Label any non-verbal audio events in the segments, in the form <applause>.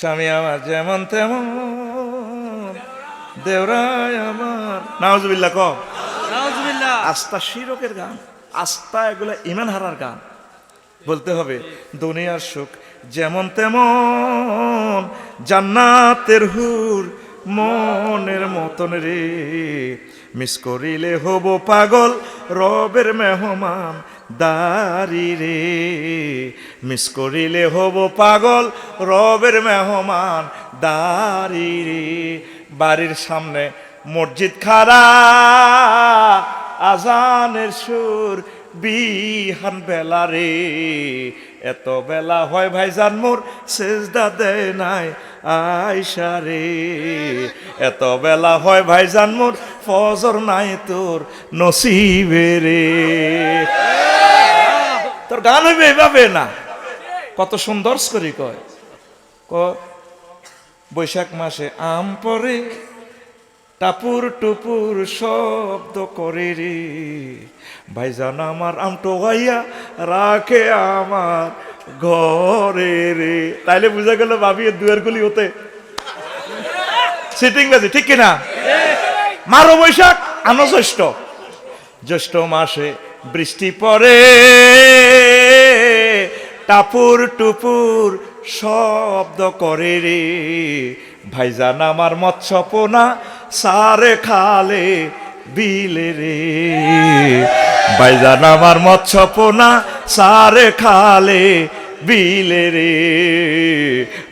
স্বামী আমার যেমন তেমন। দেওরায় আমার। নাওজবিল্লা ক আস্থা শিরকের গান আস্থা এগুলো ইমান হারার গান। বলতে হবে দুনিয়ার সুখ যেমন তেমন জান্নাতের হুর মনের মতন রে। মিস করিলে হব পাগল রবের মেহমান দারি রে। মিস করিলে হব পাগল, রবের মেহমান দারি রে। বাড়ির সামনে মসজিদ খারা আজানের সুর বিহান বেলা রে। এত বেলা হয় ভাইজান মোর সেজদা দেয় নাই আয়সা রে। এত বেলা হয় ভাইজান মোর ফজর নাই তোর নসিবে রে। তোর গান হইবে এভাবে না? কত সুন্দর করে কয়। ক, বৈশাখ মাসে আম পরে টাপুর টুপুর শব্দ করে রে। ভাইজান আমার আমটো ভাইয়া রাখে আমার ঘরে রে। তাইলে বুঝা গেল ভাবি দুয়ার গুলি হতে সিটিং বাজে, ঠিক কিনা? মারো বৈশাখ, আনো জ্যৈষ্ঠ। জ্যৈষ্ঠ মাসে বৃষ্টি পড়ে। টাপুর টুপুর শব্দ করে রে। ভাইজান, আমার মৎস্যপোনা সারে খালে বিলে রে। ভাইজান, আমার মৎস্যপোনা সারে খালে বিলে রে।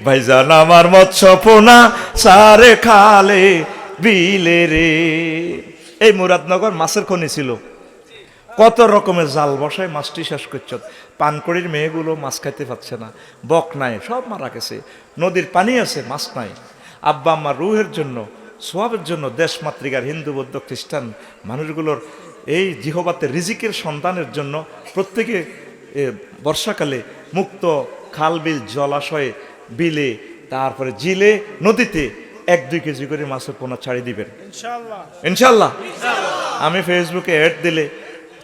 ভাইজান, আমার মৎস্যপোনা সারে খালে বিলে রে। এই মুরাদনগর মাছের খনি ছিল। কত রকমের জাল বসায় মাছটি শেষ করছ। পানকড়ির মেয়েগুলো মাছ খাইতে পারছে না। বক নাই, সব মারা গেছে। নদীর পানি আছে, মাছ নাই। আব্বা আম্মার রুহের জন্য সোয়াবের জন্য দেশ মাতৃকার হিন্দু বৌদ্ধ খ্রিস্টান মানুষগুলোর এই জিহবাতে রিজিকের সন্তানের জন্য প্রত্যেকে বর্ষাকালে মুক্ত খাল বিল জলাশয়ে বিলে তারপরে জিলে নদীতে এক দুই কেজি করে মাছের পোনা ছাড়ি দিবেন। ইনশাল্লাহ আমি ফেসবুকে অ্যাড দিলে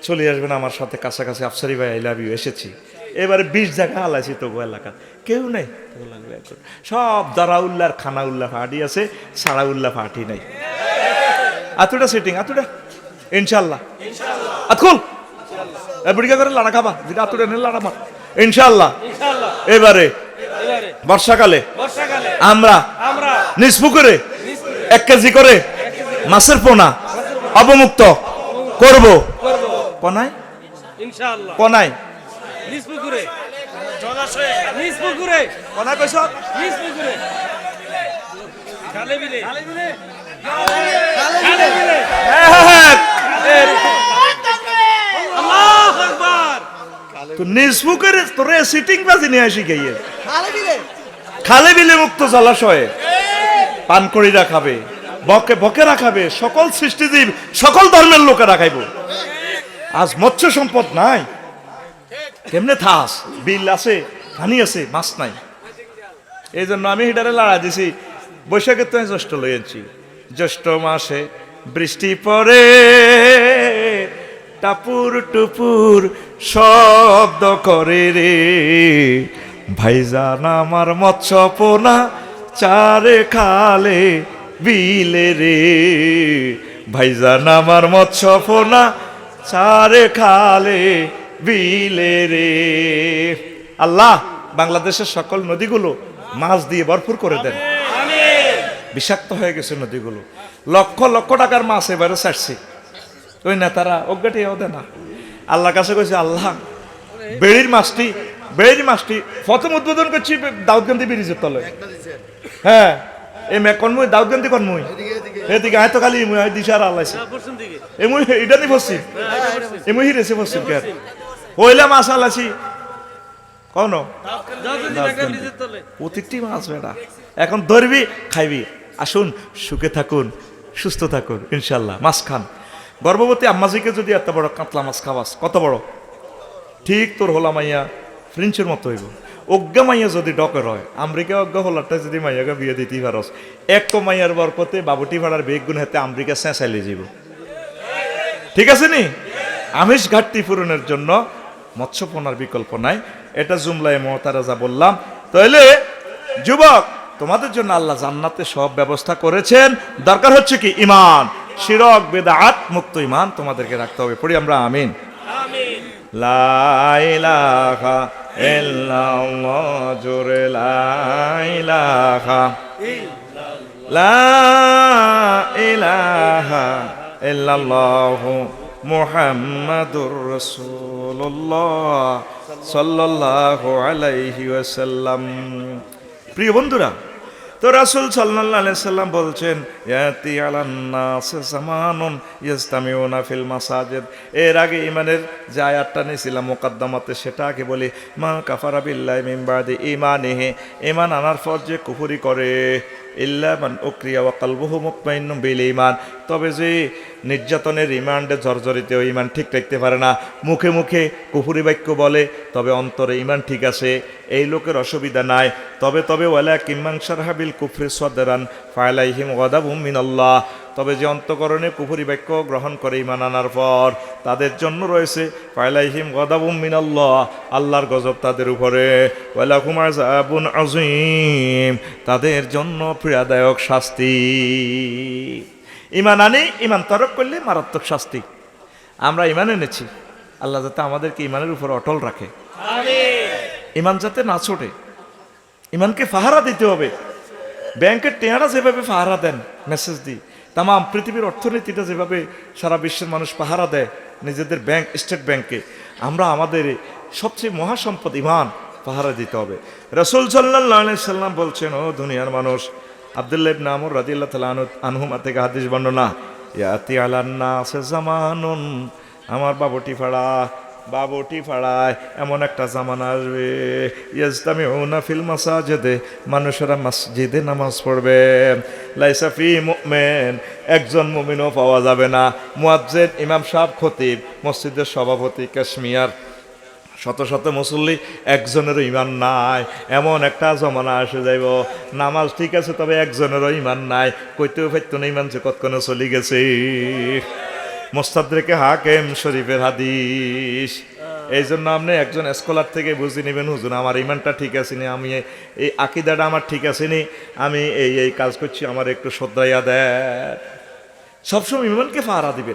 চলে আসবেন আমার সাথে কাছাকাছি আফসারি ভাই আই লাভ ইউ এসেছি। এবারে বিশ জায়গা হালাইছি তবু এলাকা। কেউ নেই। সব দারাউল্লার খানাউল্লাহ ফাটি আছে সারাউল্লাহ ফাটি নাই। আতুটা সেটিং আতুটা? ইনশাল্লাহ আতকুল। বুড়িকা করে লাড়া খাবা যেটা আতুটা নিয়ে লাড়া মার। ইনশাল্লাহ এবারে বর্ষাকালে আমরা নিজ পুকুরে এক কেজি করে মাছের পোনা অবমুক্ত করব। ইনশাআল্লাহ। কনাই নিজ পুকুরে। নিজ পুকুরে। কনাই কইছ নিজ পুকুরে। খালে বিলে। খালে বিলে। খালে বিলে। আল্লাহু আকবার। তো নিজ পুকুরে তোরে সিটিং বাজি নিয়ে আসি গিয়ে। খালে বিলে মুক্ত জলাশয়ে। পান করিরা খাবে বকে বকেরা খাবে সকল সৃষ্টিজীব সকল ধর্মের লোকেরা খাইব আজ মৎস্য সম্পদ নাই। কেমনে থাস? বিল আছে, পানি আছে, মাছ নাই। এই জন্য আমি হিটারে লাড়া দিছি। বৈশাখের তো জ্যৈষ্ঠ লইয়াছি জ্যৈষ্ঠ মাসে বৃষ্টি পড়ে, টাপুর টুপুর শব্দ করে রে। ভাইজান আমার মৎস্য পোনা চারে খালে বিলে রে। ভাইজান আমার মৎস্য পোনা চারে খালে বিলে রে। আল্লাহ বাংলাদেশের সকল নদীগুলো মাছ দিয়ে ভরপুর করে দেন। বিষাক্ত হয়ে গেছে নদীগুলো। লক্ষ লক্ষ টাকার মাছ এবারে ছাড়ছি। ওই নেতারা অজ্ঞাটি ওদের না আল্লাহ কাছে কইছে আল্লাহ বেড়ির মাছটি বেড়ির মাছটি প্রথম উদ্বোধন করছি দাউদগান্ধী ব্রিজের তলে। হ্যাঁ এই মে কনমুই দাউদগান্ধী কনমুই এদিকে আয় তো খালি দিশার আল্লাহ এমুই এটা নি বসছি এমুই হিরেছে বসছি হইলা মাছ আলাছি তলে। প্রত্যেকটি মাছ বেড়া এখন ধরবি খাইবি। আসুন সুখে থাকুন সুস্থ থাকুন ইনশাল্লাহ মাছ খান। গর্ভবতী আম্মাজিকে যদি এত বড় কাতলা মাছ খাওয়াস কত বড়? ঠিক তোর হোলা মাইয়া ফ্রিঞ্চের মতো হইব। অজ্ঞা মাইয়া যদি ডকের হয় আমেরিকা অজ্ঞা হোলাটা যদি মাইয়াকে বিয়ে দিতেই পারস। এক তো মাইয়ার বরকতে বাবুটি ভাড়ার বেগুন হাতে আমেরিকা চেঁচাইলে যাব ঠিক আছে নি? আমিষ ঘাটতি পূরণের জন্য মৎস্যপনার বিকল্প নাই। এটা জুমলায় মহতারাজা বললাম। তাহলে যুবক, তোমাদের জন্য আল্লাহ জান্নাতে সব ব্যবস্থা করেছেন। দরকার হচ্ছে কি? ইমান শিরক, বেদাত, মুক্ত ইমান তোমাদেরকে রাখতে হবে। পড়ি আমরা, আমিন। আমিন লা মুহাম্মাদুর রাসূলুল্লাহ সাল্লাল্লাহু আলাইহি ওয়াসাল্লাম। প্রিয় বন্ধুরা, তো রাসুল সাল্লাম বলছেন এর আগে ইমানের যে আয়াতটা নিয়েছিলাম মোকদ্দমাতে, সেটা আগে বলি, মা কাফারা মিন ঈমান আনার পর যে কুফরি করে ইল্লা মান উকরিয়া ওয়া কালবুহু মুতমাইন্নুম বিল ঈমান। তবে যে নির্যাতনের রিমান্ডে জর্জরিত ইমান ঠিক রাখতে পারে না, মুখে মুখে কুফুরি বাক্য বলে, তবে অন্তরে ইমান ঠিক আছে, এই লোকের অসুবিধা নাই। তবে তবে ওয়ালা কিম্মাংসার হাবিল কুফরি সদরান ফায়লাইহিম গদাবুম মিনাল্লাহ। তবে যে অন্তকরণে কুফুরি বাক্য গ্রহণ করে ইমান আনার পর তাদের জন্য রয়েছে ফায়লাইহিম গদাবুম মিনাল্লাহ আল্লাহর গজব তাদের উপরে ওয়ালাকুম আযাবুন আযীম তাদের জন্য পীড়াদায়ক শাস্তি। ইমান আনি ইমান তরক করলে মারাত্মক শাস্তি। আমরা ইমান এনেছি আল্লাহ যাতে আমাদেরকে ইমানের উপর অটল রাখে। ইমান যাতে না ছোটে ইমানকে ফাহারা দিতে হবে। ব্যাংকের টেহারা যেভাবে ফাহারা দেন মেসেজ দিই। তাম পৃথিবীর অর্থনীতিটা যেভাবে সারা বিশ্বের মানুষ পাহারা দেয়, নিজেদের ব্যাংক স্টেট ব্যাংকে আমরা আমাদের সবচেয়ে মহাসম্পদ ইমান পাহারা দিতে হবে। রসুল সাল্লাহ সাল্লাম বলছেন, ও দুনিয়ার মানুষ, আবদুল্লাহ ইবনে আমর তাআলা আনহু আনহুমা থেকে হাদিস বর্ণনা, ইয়াতি আলান্না আমার বাবুটি ফাড়া বাবুটি ফাড়ায়, এমন একটা জামানা আসবে। ইয়াজতামি ফিল মাসাজেদে, মানুষেরা মসজিদে নামাজ পড়বে। লাইসাফি মুমিন, একজন মুমিনও পাওয়া যাবে না। মুয়াজ্জিন, ইমাম সাহেব, খতিব, মসজিদের সভাপতি, কাশ্মীর। শত শত মুসল্লি, একজনেরও ইমান নাই। এমন একটা জমানা আসে যাইব। নামাজ ঠিক আছে, তবে একজনেরও ইমান নাই। কইতেও পাইতো না ইমান যে কতক্ষণে চলি গেছে। মোস্তাদ্রেকে হাকেম শরীফের হাদিস। এই জন্য আপনি একজন স্কলার থেকে বুঝে নেবেন, হুজুর, আমার ইমানটা ঠিক আছে নি আমি এই- আকিদাটা আমার ঠিক আছে নি আমি এই এই কাজ করছি, আমার একটু শ্রদ্ধাইয়া দেয় সবসময় ইমানকে ফাহারা দিবেন।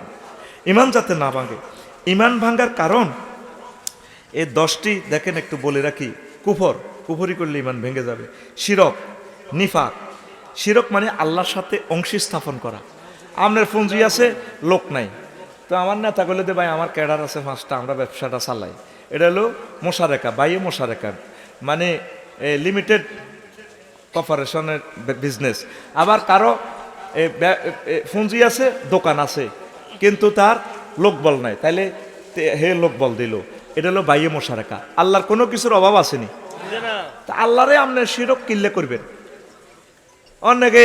ইমান যাতে না ভাঙে। ইমান ভাঙার কারণ, এই দশটি, দেখেন একটু বলে রাখি, কুফর, কুফরি করলে ইমান ভেঙে যাবে। শিরক, নিফাক। শিরক মানে আল্লাহর সাথে অংশী স্থাপন করা। আপনার পুঁজি আছে, লোক নাই। তো আমার নেতা করলে দে ভাই, আমার ক্যাডার আছে পাঁচটা, আমরা ব্যবসাটা চালাই। এটা হলো মশারেকা বাইয়ে মশারেকা। মানে লিমিটেড কর্পোরেশনের বিজনেস আবার কারও পুঁজি আছে, দোকান আছে, কিন্তু তার লোকবল নাই। তাইলে হে লোকবল দিল। এটা হলো বাইয়ে মশারেকা। আল্লাহর কোনো কিছুর অভাব আসেনি। তা আল্লাহরে আপনি শিরক কিনলে করবেন। অনেকে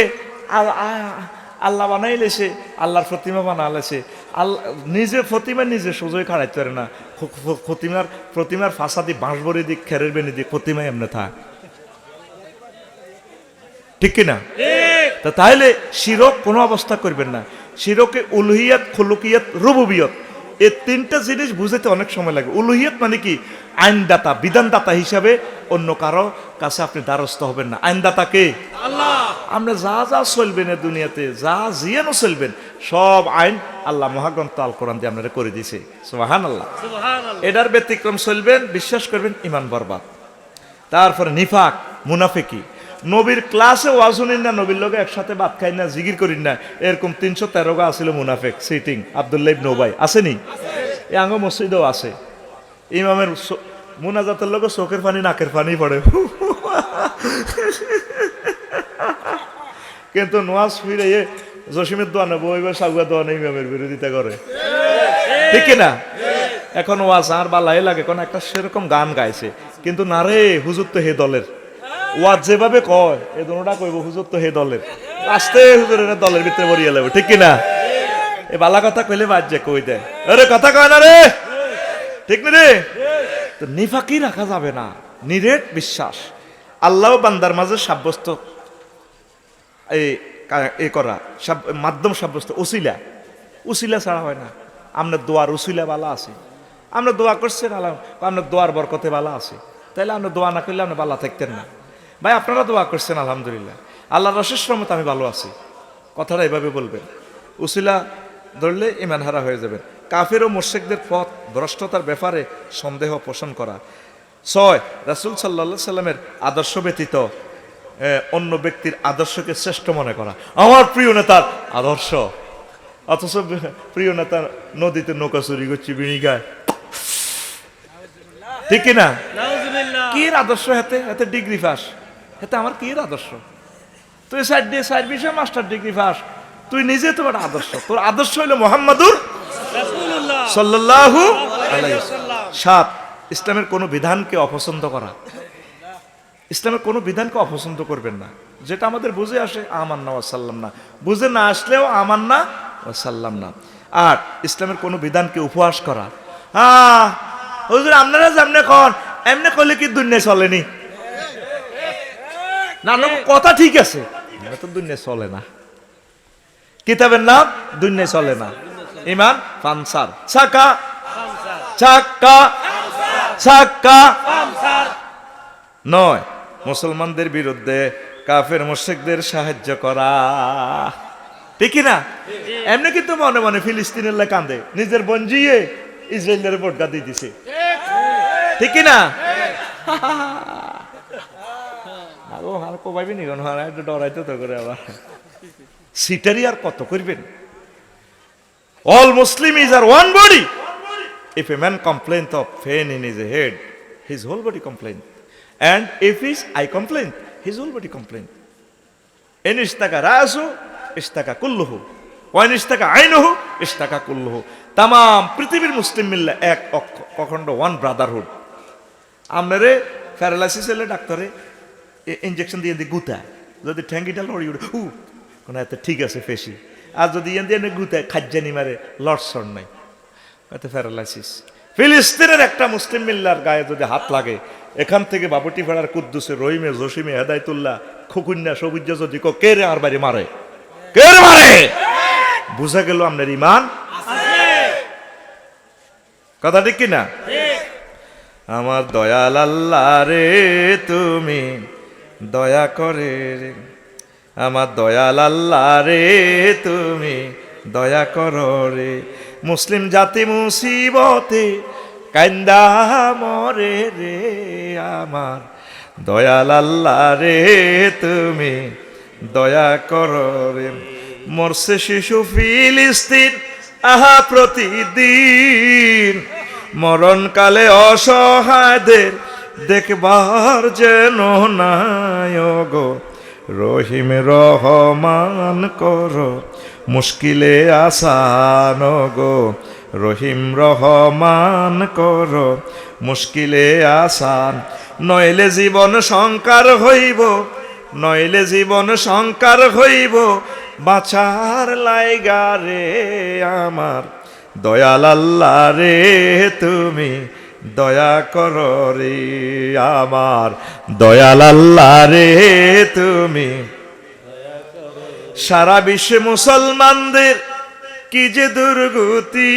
আল্লাহ বানাইলেছে আল্লাহর প্রতিমা বানালেছে আল্লাহ নিজে প্রতিমা নিজে সোজই খাড়াইতে পারে না। প্রতিমার প্রতিমার ফাঁসাদি বাঁশ বড়ি দিক খেরের বেনি দিক প্রতিমায় এমনি থাক। ঠিক কিনা তা তাহলে শিরক কোনো অবস্থা করবেন না। শিরকে উলহিয়াত খুলুকিয়াত রুবুবিয়ত এই তিনটা জিনিস বুঝাতে অনেক সময় লাগে। উলুহিয়াত মানে কি? আইনদাতা বিধানদাতা হিসাবে অন্য কারও কাছে আপনি দ্বারস্থ হবেন না। আইনদাতা কে? আল্লাহ। আমরা যা যা চলবেন এ দুনিয়াতে যা জিয়ানো চলবেন সব আইন আল্লাহ মহাগ্রন্থ আল কোরআন দিয়ে আপনারা করে দিছে সোহান আল্লাহ এটার ব্যতিক্রম চলবেন বিশ্বাস করবেন ইমান বরবাদ। তারপরে নিফাক মুনাফিকি। নবীর ক্লাসে ওয়াজুনিন না নবীর লোক একসাথে ভাত খাই না জিগির করিন না এরকম তিনশো তেরো গা আসছিল মুনাফেক সিটিং আবদুল্লাহ নৌবাই আসেনি এ আঙ্গ মসজিদও আছে। ইমামের মুনাজাতের লোক চোখের পানি নাকের পানি পড়ে। <laughs> কিন্তু নোয়াজ ফিরে জসিমের দোয়ানে বইবে সাগুয়া দোয়ানে ইমামের বিরোধিতা করে। ঠিক না এখন ওয়াজ আর বালাই লাগে, কোন একটা সেরকম গান গাইছে। কিন্তু না রে, হুজুর তো হে দলের। ওয়াজ যেভাবে কয়, এ দোনোটা কইব, হুজুর তো হে দলের। আস্তে হুজুরের দলের ভিতরে বরিয়ে লাগবে ঠিক কিনা? এ বালা কথা কইলে বাদ যে কই দেয়। আরে কথা কয় না রে। ঠিক না রে? তো নিফাকি রাখা যাবে না। নিরেট বিশ্বাস। আল্লাহ বান্দার মাঝে সাব্যস্ত এ করা, সাব- মাধ্যম সাব্যস্ত, উসিলা। উসিলা ছাড়া হয় না। আমরা দোয়ার উসিলা বালা আছে। আমরা দোয়া করছেন আল্লাহ আপনার দোয়ার বরকতে বালা আছে। তাইলে আপনি দোয়া না করলে আপনি বালা থাকতেন না। ভাই, আপনারা দোয়া করছেন, আলহামদুলিল্লাহ। আল্লাহ রসের মতো আমি ভালো আছি। কথাটা এভাবে বলবেন। উসিলা ধরলে ইমান হারা হয়ে যাবেন। কাফের ও মোর্শেকদের পথ, ভ্রষ্টতার ব্যাপারে সন্দেহ পোষণ করা। ছয়, রাসুল সাল্লা সাল্লামের আদর্শ ব্যতীত অন্য ব্যক্তির আদর্শকে শ্রেষ্ঠ মনে করা। আমার প্রিয় নেতার আদর্শ। অথচ প্রিয় নেতা নদীতে নৌকা চুরি করছি বিড়ি গায় ঠিক না? কি আদর্শ হাতে হাতে ডিগ্রি পাস হাতে আমার কি আদর্শ? তুই সাইড দিয়ে সাইড বিষয়ে মাস্টার ডিগ্রি পাস তুই নিজে তোমার আদর্শ। তোর আদর্শ হইল মোহাম্মদুর ওয়াসাল্লাম। সাত ইসলামের কোনো বিধানকে অপছন্দ করা। ইসলামের কোনো বিধানকে অপছন্দ করবেন না। যেটা আমাদের বুঝে আসে আমার না ওয়াসাল্লাম না। বুঝে না আসলেও আমার না ওয়াসাল্লাম না। আর ইসলামের কোনো বিধানকে উপহাস করা। হ্যাঁ হুজুর, আপনারা যেমনে কন, এমনি করলে কি দুনিয়া চলেনি? না কথা ঠিক আছে। তো দুনিয়া চলে না। কিতাবের নাম দুনিয়া চলে না। ইমান, পানসার। ছাকা। ছাক্কা ছাক্কা নয়। মুসলমানদের বিরুদ্ধে কাফের মুশরিকদের সাহায্য করা। ঠিকই না? এমনি কিন্তু মনে মনে ফিলিস্তিনের কান্দে। নিজের বঞ্জিয়ে ইসরায়েলের ভোটগা দিয়ে দিছে। ঠিকই না? আরও আর আর কত করবেন? All Muslim is our body in his head, his whole body complain. And if his eye complain, his whole body complain. In istaka rasu, istaka kulluhu. ওয়াইন ইস্তাকা আইনহু ইস্তাকা কুল্লুহু তাম পৃথিবীর মুসলিম মিল্লা এক অখণ্ড ওয়ান ব্রাদারহুড আপনারে প্যারালাইসিস হলে ডাক্তারে ইঞ্জেকশন দিয়ে দিয়ে গুতায় যদি ঠ্যাঙ্গিটা লড়ি উঠে উ কোনো এত ঠিক আছে ফেসি আর যদি ইয়ান দিয়ে গুতায় খাজ্জানি মারে লড়সড় নাই এতে প্যারালাইসিস ফিলিস্তিনের একটা মুসলিম মিল্লার গায়ে যদি হাত লাগে এখান থেকে বাবুটি ফেরার কুদ্দুসে রহিমে, জসিমে, হেদায়তুল্লাহ, খুকুন্যা সবুজ যদি কো রে আর বাড়ি মারে? কে মারে? বুঝা গেল আপনার ইমান কথা ঠিক কিনা? আমার দয়াল আল্লাহ রে, তুমি দয়া করে রে। আমার দয়াল আল্লাহ রে, তুমি দয়া করো রে। মুসলিম জাতি মুসিবতে কান্দা মরে রে আমার। দয়াল আল্লাহ রে, তুমি দয়া করো রে। মরছে শিশু ফিলিস্তিন, আহা প্রতিদিন। মরণকালে অসহায়দের দেখবার যেন নাই গো। রহিম রহমান করো, মুশকিলে আসান গো। রহিম রহমান করো মুশকিলে আসান। নইলে জীবন সংকার হইব নইলে জীবন সংকার হইব বাছার লাইগা রে আমার। দয়াল আল্লাহ রে তুমি দয়া কর রে আমার। দয়াল আল্লাহ রে তুমি সারা বিশ্বে মুসলমানদের কি যে দুর্গতি?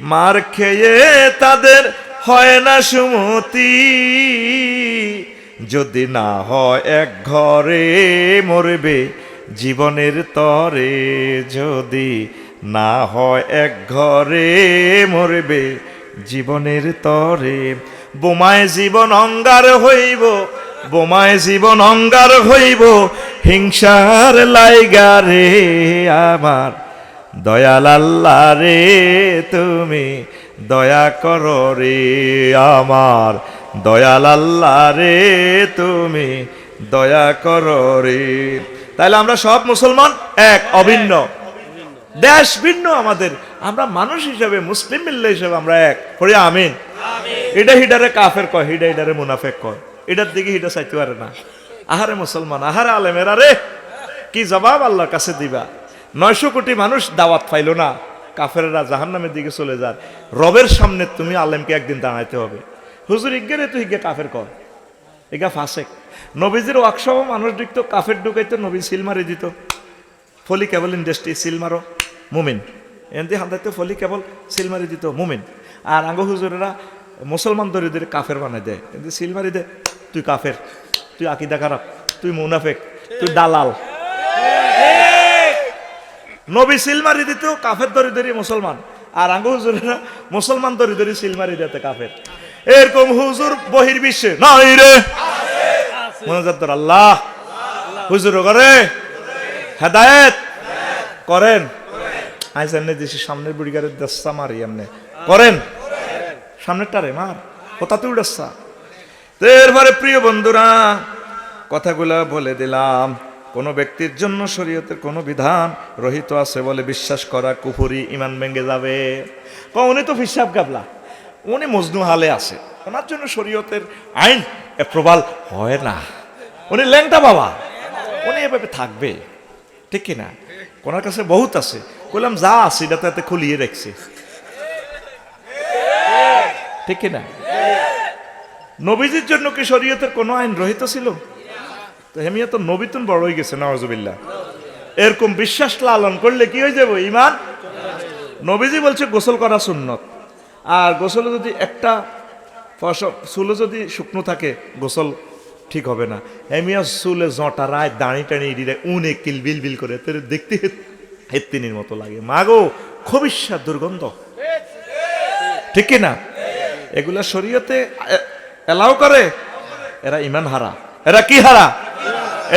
মার খেয়ে তাদের হয় না সুমতি। যদি না হয় এক ঘরে মরবে জীবনের তরে, যদি না হয় এক ঘরে মরবে জীবনের তরে। বোমায় জীবন অঙ্গার হইব, বোমায় জীবন অঙ্গার হইব, হিংসার লাইগারে আমার। দয়াল আল্লাহ রে, তুমি দয়া করো রে আমার। দয়াল আল্লাহ রে, তুমি দয়া করো রে। তাহলে আমরা সব মুসলমান এক, অভিন্ন। দেশ ভিন্ন আমাদের। আমরা মানুষ হিসাবে, মুসলিম মিল্লা হিসাবে আমরা এক। পড়ি আমিন। এটা হিডারে কাফের কয়, হিডা হিডারে মুনাফেক কয়। এটার দিকে হিডা চাইতে পারে না। আহারে মুসলমান, আহারে আলেমেরা রে। কি জবাব আল্লাহর কাছে দিবা? নয়শো কোটি মানুষ দাওয়াত পাইলো না। কাফেরেরা জাহান্নামের দিকে চলে যান রবের সামনে তুমি আলেমকে একদিন দাঁড়াইতে হবে। হুজুর ইজ্ঞেরে তুই ইজ্ঞে কাফের কর। এগা ফাসেক। নবীজির ওয়াকসহ মানুষ দিত কাফের ঢুকাইতো, নবী সিল মারি দিত। ফলি কেবল ইন্ডাস্ট্রি সিল মারো, মুমিন। এমনি হান্দাইতে ফলি কেবল সিল মারি দিত, মুমিন। আর আঙ্গ হুজুরেরা মুসলমান দরিদ্রের কাফের বানাই দেয়। কিন্তু সিল মারি দে, তুই কাফের, তুই আকিদা খারাপ, তুই মুনাফেক, তুই দালাল। নবী সিলমারি দিত কাফের দরি দরি মুসলমান। আর আঙ্গু হুজুরেরা মুসলমান দরি দরি সিলমারি দিতে কাফের। এরকম হুজুর বহির বিশ্বে নাই রে। মনোজাদ্দর আল্লাহ। হুজুর করে। হেদায়েত। করেন। আইস এমনি দিছি, সামনের বুড়িগারের দস্তা মারি এমনি। করেন। সামনেরটারে মার। কোথাতে উড়াচ্ছা? তো এরপরে প্রিয় বন্ধুরা, কথাগুলো বলে দিলাম। কোনো ব্যক্তির জন্য শরীয়তের কোনো বিধান রহিত আছে বলে বিশ্বাস করা কুফুরি ইমান ভেঙে যাবে। ক উনি তো ফিসাব গাবলা। উনি মজনু হালে আছে। ওনার জন্য শরীয়তের আইন প্রবাল হয় না। উনি ল্যাংটা বাবা। উনি এভাবে থাকবে। ঠিক কিনা? ওনার কাছে বহুত আছে। বললাম যা আছে এটা তো এতে খুলিয়ে রাখছে। ঠিক কিনা? নবীজির জন্য কি শরীয়তের কোনো আইন রহিত ছিল? তো হেমিয়া তো নবীতুন বড় হয়ে গেছে নওয়াজুবিল্লাহ এরকম বিশ্বাস লালন করলে কি হয়ে যাব? ইমান নবীজি বলছে, গোসল করা সুন্নত। আর গোসলে যদি একটা ফসল চুলে যদি শুকনো থাকে, গোসল ঠিক হবে না। হেমিয়া চুলে জটা রায় দাঁড়ি টানি ইডিরে উনে কিল বিল বিল করে। তোর দেখতে হেত্তিনির মতো লাগে। মাগো, খবিষ্যা দুর্গন্ধ। ঠিক না? এগুলা শরীয়তে এলাও করে। এরা ইমান হারা এরা কি হারা?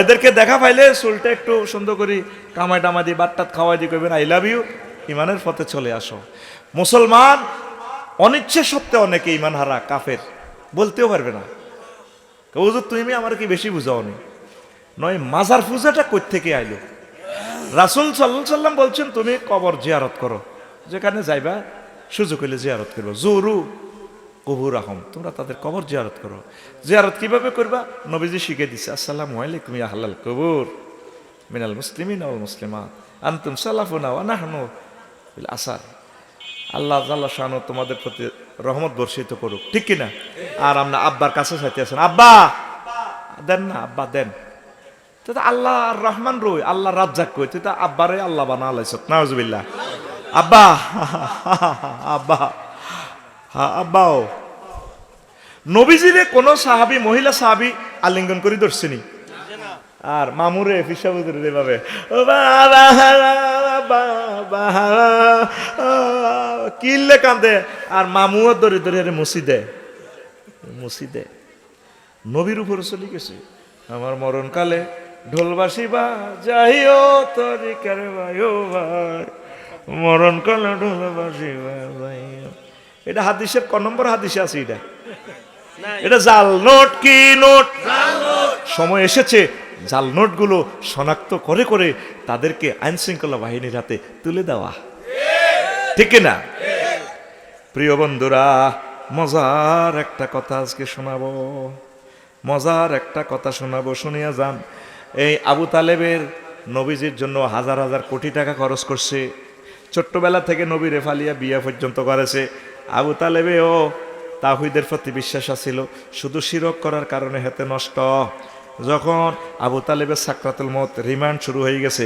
এদেরকে দেখা পাইলে চুলটা একটু সুন্দর করে, কামাই টামা দিয়ে বাট্টাত খাওয়াই দিয়ে কইবেন আই লাভ ইউ ইমানের পথে চলে আসো। মুসলমান অনিচ্ছে সত্ত্বে অনেকে ইমান হারা, কাফের। বলতেও পারবে না। হুজুর, তুমি আমার কি বেশি বুঝাওনি? নয়, মাজার পূজাটা কই থেকে আইলো? রাসুল সাল্লাহ সাল্লাম বলছেন, তুমি কবর জিয়ারত করো। যেখানে যাইবা, সুযোগ হইলে জিয়ারত করব। জোরু কবুর আহম, তোমরা তাদের কবর জিয়ারত করো। জিয়ারত কীভাবে করবা? নবীজি শিখে দিছে, আসসালামু আলাইকুম ইয়া হালাল কবুর, মিনাল মুসলিমিন ওয়াল মুসলিমাত, আনতুম সালাফুনা ওয়া নাহনু বিল আসার। আল্লাহ আল্লাহ শাহানু তোমাদের প্রতি রহমত বর্ষিত করুক, ঠিক কিনা? আর আমরা আব্বার কাছে চাইতে আছেন, আব্বা! দেন না, আব্বা, দেন। তো আল্লাহ রহমান রই আল্লাহ রাজ্জাক কই? তুই তো আব্বারে আল্লাহ বানা আলাইছ, নাউজুবিল্লাহ। আব্বা <laughs> আব্বা হ্যাঁ আব্বাও। নবীজিরে কোন সাহাবি মহিলা সাহাবি আলিঙ্গন করে ধরছেনি। আর মামুরে এভাবে ও বাবা, বাবা, কিল্লে কান্দে। আর মামুও ধরে ধরে মুসি দে মুসি দে নবীর উপরে চলে গেছে। আমার মরণকালে ঢোলবাসী বা যাইও তরিকার ভাইও ভাই। মরণকালে ঢোলবাসী বা যাইও এটা হাদিসের ক নম্বর হাদিসে আছে এটা। এটা জাল নোট কি নোট? সময় এসেছে জাল নোটগুলো শনাক্ত করে করে তাদেরকে আইন শৃঙ্খলা বাহিনীর হাতে তুলে দেওয়া। ঠিক। না প্রিয় বন্ধুরা মজার একটা কথা আজকে শোনাবো। মজার একটা কথা শোনাবো শুনিয়া যান। এই আবু তালেবের নবীজির জন্য হাজার হাজার কোটি টাকা খরচ করছে। ছোট্টবেলা থেকে নবী রেফালিয়া বিয়া পর্যন্ত করেছে। আবু তালেবেও তাহিদের প্রতি বিশ্বাস আছিল, শুধু শিরক করার কারণে হেতে নষ্ট। যখন আবু তালেবের সাকরাতুল মত রিমান্ড শুরু হয়ে গেছে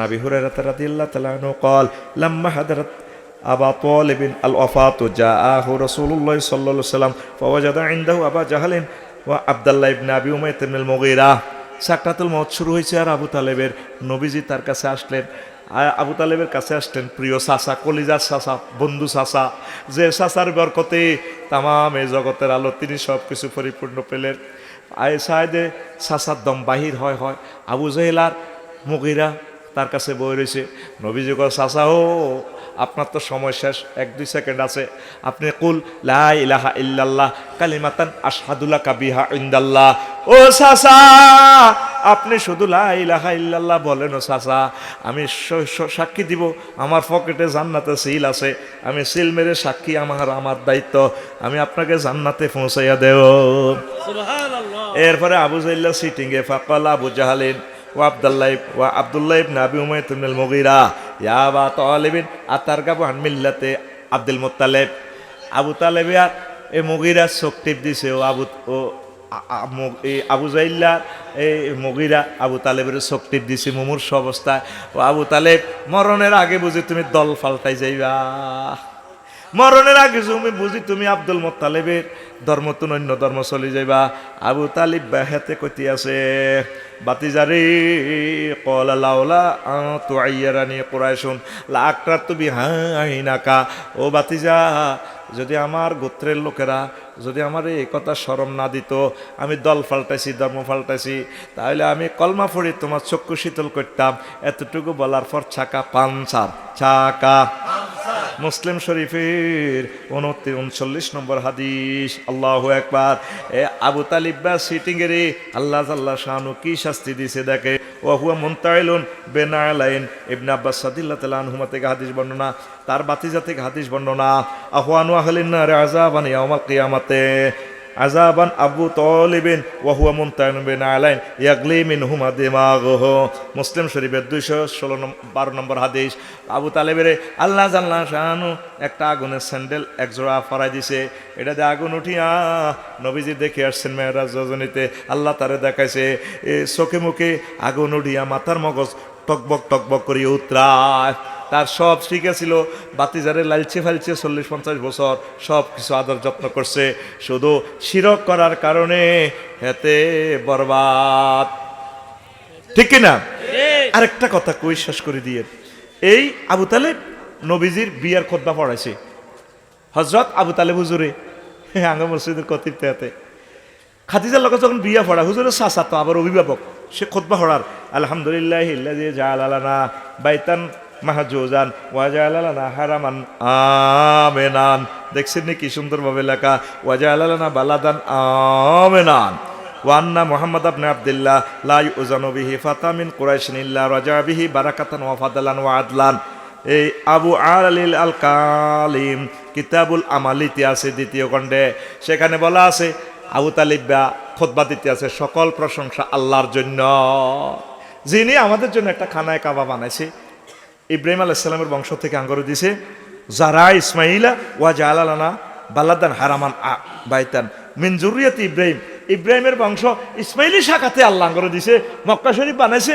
নাবি হুরাইরা রাদিয়াল্লাহু তাআলা আনহু কল, লাম্মা হাদারাত আবা পল তালিবিন আল ওয়াফাতু জাআহু রাসূলুল্লাহ সাল্লাল্লাহু আলাইহি ওয়াসাল্লাম, ফাওয়াজাদা ইনদাহু আবা জাহালিন ওয়া আব্দুল্লাহ ইবনে আবি উমাইয়া ইবনে মুগীরা সাকরাতুল মত শুরু হয়েছে আর আবু তালেবের নবীজি তার কাছে আসলেন আবু তালেবের কাছে আসলেন প্রিয় সাসা কলিজার সাসা বন্ধু সাসা যে সাসার বরকতে তামাম এই জগতের আলো, তিনি সব কিছু পরিপূর্ণ পেলেন। সাহেদে সাসার দম বাহির হয় হয়। আবু জহেলার মুগিরা তার কাছে বই রয়েছে কয় সাসা ও, আপনার তো সময় শেষ, এক দুই সেকেন্ড আছে। আপনি কুল, লা ইলাহা ইল্লাল্লাহ, কালিমাতান আশহাদুল্লাহ কাবিহা ইন্দাল্লাহ। ও সাসা আপনি শুধু লা ইলাহা ইল্লাল্লাহ বলেন ও সাসা আমি সাক্ষী দিব আমার পকেটে জান্নাতে সিল আছে আমি সিল মেরে সাক্ষী আমার আমার দায়িত্ব আমি আপনাকে জান্নাতে পৌঁছাইয়া দেব। এরপরে আবু জাইল্লা সিটিংয়ে ফাকাল আবু জাহালিন ও আব্দুল্লাহ ও আব্দুল্লাহ ইবনে আবি উমাইয়া মুগীরা ইয়া বা তালিবিন আতারগাবু আন মিল্লাতে আব্দুল মুত্তালিব। আবু তালেবিয়া এই মুগীরা চোখ টিপ দিছে ও আবু ও এই আবু জাইল্লা, এই মুগীরা আবু তালেবের টিপ দিছে মুমূর্ষ অবস্থায়। ও আবু তালেব, মরণের আগে বুঝি তুমি দল ফালতাই যাইবা। মরণের আগে তুমি বুঝি তুমি আব্দুল মোত্তালেবের ধর্ম তো অন্য ধর্ম চলে যাইবা। আবু তালিব হেতে কতি আছে, বাতিজারে, কলা লাউলা তো আইয়ারানি কোরআশুন লাকটা তুমি হাইনাকা ও বাতিজা, যদি আমার গোত্রের লোকেরা যদি আমার এই কথা স্মরণ না দিত, আমি দল ফাল্টাইছি, ধর্ম ফাল্টাইছি, তাহলে আমি কলমা পড়ি তোমার চক্ষু শীতল করতাম। এতটুকু বলার পর ছাকা পাঞ্চার ছাকা। মুসলিম শরীফের উনত্রিশ, উনচল্লিশ নম্বর হাদিস। আল্লাহ একবার এ আবু তালিব্বা সিটিং এর আল্লাহ আল্লাহ শাহানু কি শাস্তি দিছে দেখে? ওহুয়া হুয়া মুন্তাইলুন বেনালাইন। ইবনে আব্বাস সাদিল্লা তাআলা আনহুমা থেকে হাদিস বর্ণনা, তার বাতিজা থেকে হাদিস বর্ণনা। আহওয়ানু আহলিন রাজা আযাবান ইয়াউমাল কিয়ামাতে। আজাবান আবু তলিবিন ওয়াহুয়া মুনতাইন বিন আলাইন ইয়াগলি মিন হুমা দিমাগহ। মুসলিম শরীফের দুইশো ষোলো বারো নম্বর হাদিস। আবু তালেবের আল্লাহ জাল্লাহ শাহানু একটা আগুনের স্যান্ডেল এক জোড়া ফরাই দিছে। এটা দিয়ে আগুন উঠিয়া নবীজি দেখে আসছেন মেয়েরাজ রজনীতে। আল্লাহ তারে দেখাইছে, এ চোখে মুখে আগুন উঠিয়া মাথার মগজ টকবক টকবক করিয়া উতরায়। তার সব শিখেছিল বাতিজারে লালচে ফালছে চল্লিশ পঞ্চাশ বছর সব কিছু আদর যত্ন করছে। শুধু শিরক করার কারণে হেতে বরবাদ। ঠিক কিনা? ঠিক। আরেকটা কথা কই শেষ করে দিয়ে। এই আবু তালেব নবীজির বিয়ার খোদ্া পড়াইছে। হজরত আবু তালেব হুজুরে আঙ্গ মসজিদের কতিরতে খাদিজার লোক যখন বিয়া পড়া হুজুরের চাচা তো আবার অভিভাবক সে খোদবা পড়ার আলহামদুলিল্লাহ জালালানা বাইতান মাহাজুজান ওয়াজালানা হারামান আমেনান। দেখছেন নি কি সুন্দরভাবে লেখা ওয়াজালানা বালাদান আমেনান। ওয়ান্না মোহাম্মদ আবনে আবদুল্লাহ, লা ইউজানু বিহি ফাতামিন কুরাইশিন ইল্লা রাজা বিহি বারাকাতান ওয়া ফাদালান ওয়া এই আবু আলিল আল কালিম কিতাবুল আমালিতে আছে দ্বিতীয় খণ্ডে, সেখানে বলা আছে, আবু তালিবা খোদবা দিতে আছে সকল প্রশংসা আল্লাহর জন্য। যিনি আমাদের জন্য একটা খানায় কাবা বানাইছে ইব্রাহিম আলাইসালামের বংশ থেকে আঙ্গর দিছে, যারা ইসমাইলা ওয়া জালালানা বাল্লাদান হারামান আ বাইতান। মিন জুরিয়াতি ইব্রাহিম। ইব্রাহিমের বংশ ইসমাইলি শাখাতে আল্লাহ আঙ্গর দিছে, মক্কা শরীফ বানাইছে।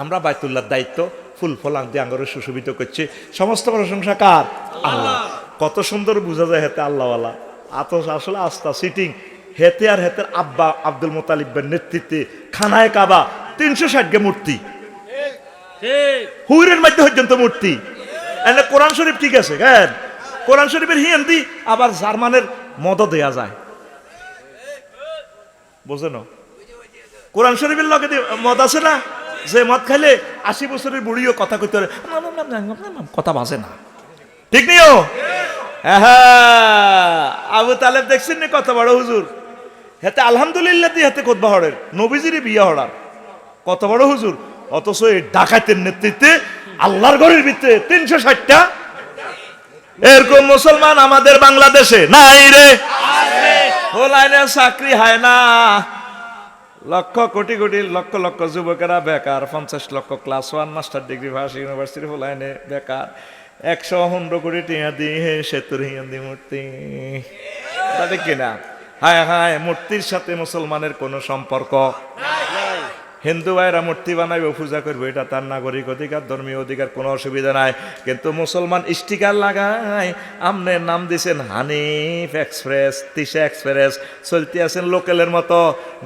আমরা বাইতুল্লাহর দায়িত্ব ফুল ফল আংটি আঙ্গরে সুশোভিত করছে। সমস্ত প্রশংসা কার? আল্লাহ। কত সুন্দর বোঝা যায় হেতে আল্লাহওয়ালা। আত আসলে আস্থা সিটিং হেতে আর হেতের আব্বা আব্দুল মোতালিবের নেতৃত্বে খানায় কাবা, তিনশো ষাট গে মূর্তি। হুইরের মধ্যে পর্যন্ত মূর্তি। এনে কোরআন শরীফ ঠিক আছে হ্যাঁ কোরআন শরীফের হিন্দি আবার জার্মানের মদও দেয়া যায়। বোঝে না কোরআন শরীফের লগে মদ আছে না? যে মদ খাইলে আশি বছরের বুড়িও কথা কইতে পারে কথা বাজে না। ঠিক নিও হ্যাঁ আবু তালেব দেখছেন নি কত বড় হুজুর? হেতে আলহামদুলিল্লাহ দিয়ে হাতে কোদবা হড়ের নবীজিরই বিয়ে হড়ার কত বড় হুজুর? অথচ এই ডাকাতের নেতৃত্বে আল্লাহর ঘরের ভিতরে তিনশো ষাটটা। এরকম মুসলমান আমাদের বাংলাদেশে নাই রে। ও লাইনে চাকরি হয় না। লক্ষ কোটি কোটি, লক্ষ লক্ষ যুবকেরা বেকার, পঞ্চাশ লক্ষ ক্লাস ওয়ান মাস্টার ডিগ্রি ভার্স ইউনিভার্সিটি হোলাইনে বেকার। একশো পনেরো কোটি টিয়া দি হে সেতুর হিন্দি মূর্তি। তাদের কিনা হায় হায়, মূর্তির সাথে মুসলমানের কোনো সম্পর্ক হিন্দু ভাইরা মূর্তি বানাইবে, পূজা করবে, এটা তার নাগরিক অধিকার, ধর্মীয় অধিকার, কোনো অসুবিধা নাই। কিন্তু মুসলমান স্টিকার লাগায়, আমনে নাম দিছেন হানিফ এক্সপ্রেস, তিশা এক্সপ্রেস, চলতে আছেন লোকেলের মতো।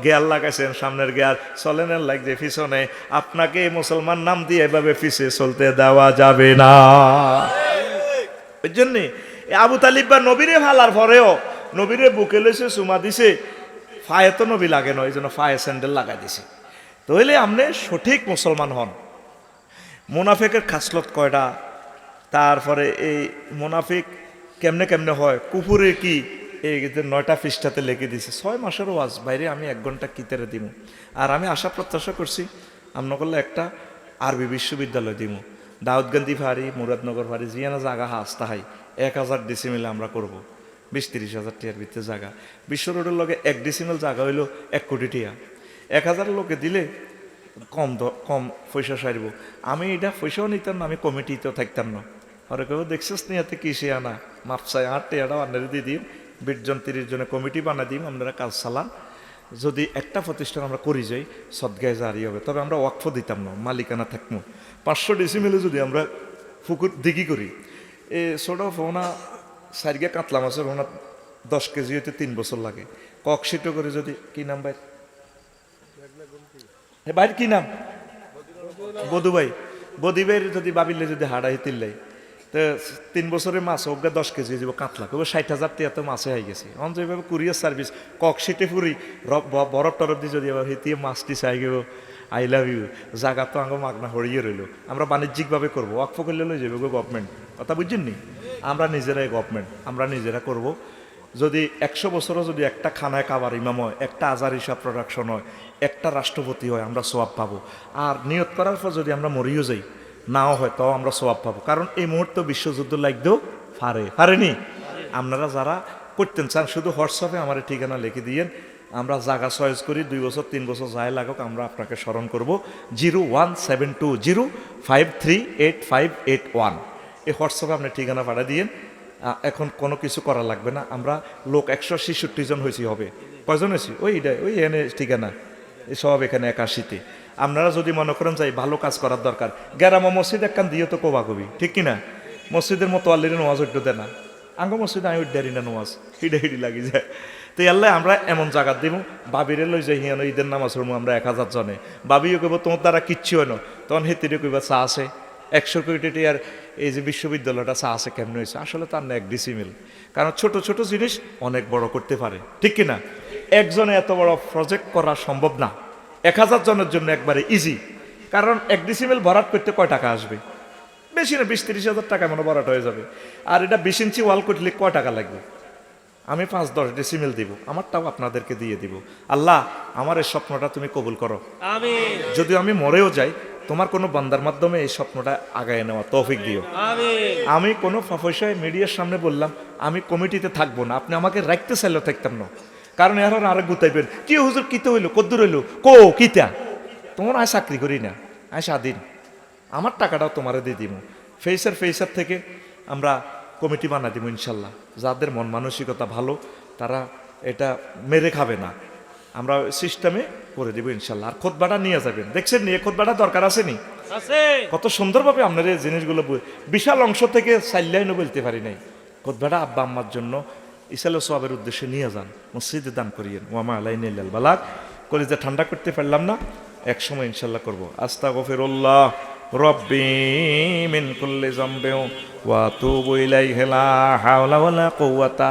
গিয়ার লাগাইছেন সামনের গিয়ার চলেনের লাগছে পিছনে। আপনাকে মুসলমান নাম দিয়ে এভাবে পিছে চলতে দেওয়া যাবে না। ওই জন্যে আবু তালিব বা নবীরে ভালার পরেও নবীরে বুকে লইছে চুমা দিছে। ফায়ে তো নবী লাগে না এই জন্য ফায়ে স্যান্ডেল লাগাই দিছে। তাহলে আপনি সঠিক মুসলমান হন। মুনাফিকের খাসলত কয়টা? তারপরে এই মুনাফিক কেমনে কেমনে হয়? কুকুরে কি? এই যে নয়টা পৃষ্ঠাতে লেগে দিছে। ছয় মাসের ওয়াজ। বাইরে আমি এক ঘণ্টা কিতারে দিব আর আমি আশা প্রত্যাশা করছি আমরা করলে একটা আরবি বিশ্ববিদ্যালয় দিব দাউদগান্ধী ফাড়ি মুরাদনগর ফাড়ি জিয়ানা জাগা হাস্তা হাই এক হাজার ডিসিমিলে আমরা করব। বিশ তিরিশ হাজার টিয়ার ভিতরে জায়গা বিশ্ব রোডের লগে এক ডিসিমেল জায়গা হইল এক কোটি টিয়া। এক হাজার লোকে দিলে কম কম পয়সা সারিব। আমি এটা পয়সাও নিতাম না, আমি কমিটিতেও থাকতাম না। আর কেউ দেখছিস নি এতে কিসে আনা? মাপসায় আট টিয়াটাও আন্ডারে দিয়ে দিম, বিশ জন, তিরিশ জনে কমিটি বানা দিম আপনারা কাজ চালান যদি একটা প্রতিষ্ঠান আমরা করি যাই সদ্গায় জারি হবে। তবে আমরা ওয়াকফ দিতাম না, মালিকানা থাকব পাঁচশো ডিসিমেলে যদি আমরা পুকুর দিঘি করি, এ ছোট ফোনা সারিগে কাতলা মাছের ওনার দশ কেজি হইতে তিন বছর লাগে। কক সিটো করে যদি, কি নাম ভাইয়ের কি নাম? বধু ভাই। বধু ভাইয়ের যদি বাবিলে যদি হাড়াই তিল্লাই, তো তিন বছরের মাছ অজ্ঞা দশ কেজি যাব কাতলা কেবল ষাট হাজার তো মাছে হয়ে গেছে। অন যেভাবে কুরিয়ার সার্ভিস, কক সিটে ফুরি বরফ টরফ দিয়ে যদি আবার হিতিয়ে মাছটি চাই গেব, আই লাভ ইউ। জায়গা তো আঙ্গ মাগনা হরিয়ে রইল। আমরা বাণিজ্যিকভাবে করব, ওয়াকফ করলে লই যাবে গভর্নমেন্ট কথা বুঝছেন নি? আমরা নিজেরাই গভর্নমেন্ট আমরা নিজেরা করব। যদি একশো বছরও যদি একটা খানায় কাবার ইমাম হয়, একটা আজার হিসাব প্রোডাকশন হয় একটা রাষ্ট্রপতি হয়, আমরা সোয়াব পাবো। আর নিয়ত করার পর যদি আমরা মরিও যাই, নাও হয়, তাও আমরা সোয়াব পাবো। কারণ এই মুহূর্তে বিশ্বযুদ্ধ লাগতেও পারে পারেনি আপনারা যারা করতেন, চান, শুধু হোয়াটসঅ্যাপে আমার ঠিকানা লিখে দিয়েন। আমরা জায়গা চয়েস করি, দুই বছর, তিন বছর যাই লাগুক, আমরা আপনাকে স্মরণ করব। Zero one seven two zero five three eight five eight one. এই হোয়াটসঅ্যাপে আপনি ঠিকানা পাঠা দিয়েন। এখন কোনো কিছু করা লাগবে না। আমরা লোক একশো ছেষট্টি জন হয়েছি হবে। কয়জন হয়েছি? ওই ওই এনে ঠিকানা। সব এখানে একাশিতে আপনারা যদি মনে করেন যাই ভালো কাজ করার দরকার গ্যারামা মসজিদ একখান দিয়ে তো কোবা কবি, ঠিক কিনা? মসজিদের মতো আল্লির নোয়াজ উঠতে দেয় না। আঙ্গ মসজিদে আমি উঠতে না নোয়াজ হিডে হিডি লাগি যায়। তো আল্লাহ আমরা এমন জায়গা দিব, বাবিরে লই যাই হিয়ানো ঈদের নামাজ পড়ব আমরা এক হাজার জনে। বাবিও কইব, তোমার দ্বারা কিচ্ছু হয় না। তখন হেতিরে কইবা, চা আছে। একশো কোটি টিয়ার এই যে বিশ্ববিদ্যালয়টা চা আছে কেমন হয়েছে আসলে তার না এক ডিসিমিল কারণ ছোট ছোট জিনিস অনেক বড় করতে পারে, ঠিক কিনা? একজনে এত বড় প্রজেক্ট করা সম্ভব না। এক হাজার জনের জন্য একবারে ইজি কারণ এক ডিসিমিল ভরাট করতে কয় টাকা আসবে? বেশি না বিশ তিরিশ হাজার টাকা মনে ভরাট হয়ে যাবে। আর এটা বিশ ইঞ্চি ওয়াল করলে কয় টাকা লাগবে? আমি পাঁচ দশ ডিসিমেল দিব। আমারটাও আপনাদেরকে দিয়ে দিব। আল্লাহ আমার এই স্বপ্নটা তুমি কবুল করো। আমিন। যদি আমি মরেও যাই তোমার কোনো বান্দার মাধ্যমে এই স্বপ্নটা আগায় নেওয়া তৌফিক দিও। আমি কোনো ফাফসায় মিডিয়ার সামনে বললাম আমি কমিটিতে থাকব না। আপনি আমাকে রাখতে চাইলেও থাকতাম না। কারণ এখন আরেক গুতাইবেন কি হুজুর কিতে হইল? কদ্দুর হইল? কো কিতা? তোমার আয় চাকরি করি না আয় স্বাধীন। আমার টাকাটাও তোমারে দিয়ে দিব ফেসার ফেসার থেকে আমরা কমিটি বানা দিব ইনশাল্লাহ। যাদের মন মানসিকতা ভালো তারা এটা মেরে খাবে না। আমরা সিস্টেমে করে দিব ইনশাল্লাহ। আর খোদবাটা নিয়ে যাবেন। দেখছেন নিয়ে খোদবাটা দরকার আছে নি? কত সুন্দরভাবে আপনার এই জিনিসগুলো বিশাল অংশ থেকে সাইল্লাইনও বলতে পারি নাই। কোদবাটা আব্বা আম্মার জন্য ইসাল সোয়াবের উদ্দেশ্যে নিয়ে যান, মসজিদে দান করিয়েন। ওয়ামা আলাইন বালাক কলেজে ঠান্ডা করতে পারলাম না, এক সময় ইনশাল্লাহ করব। আস্তা গফিরুল্লাহ রব্বি মিন জামবেও ওয়া তুবু ইলাইহি লা হাওলা ওয়ালা কুওয়াতা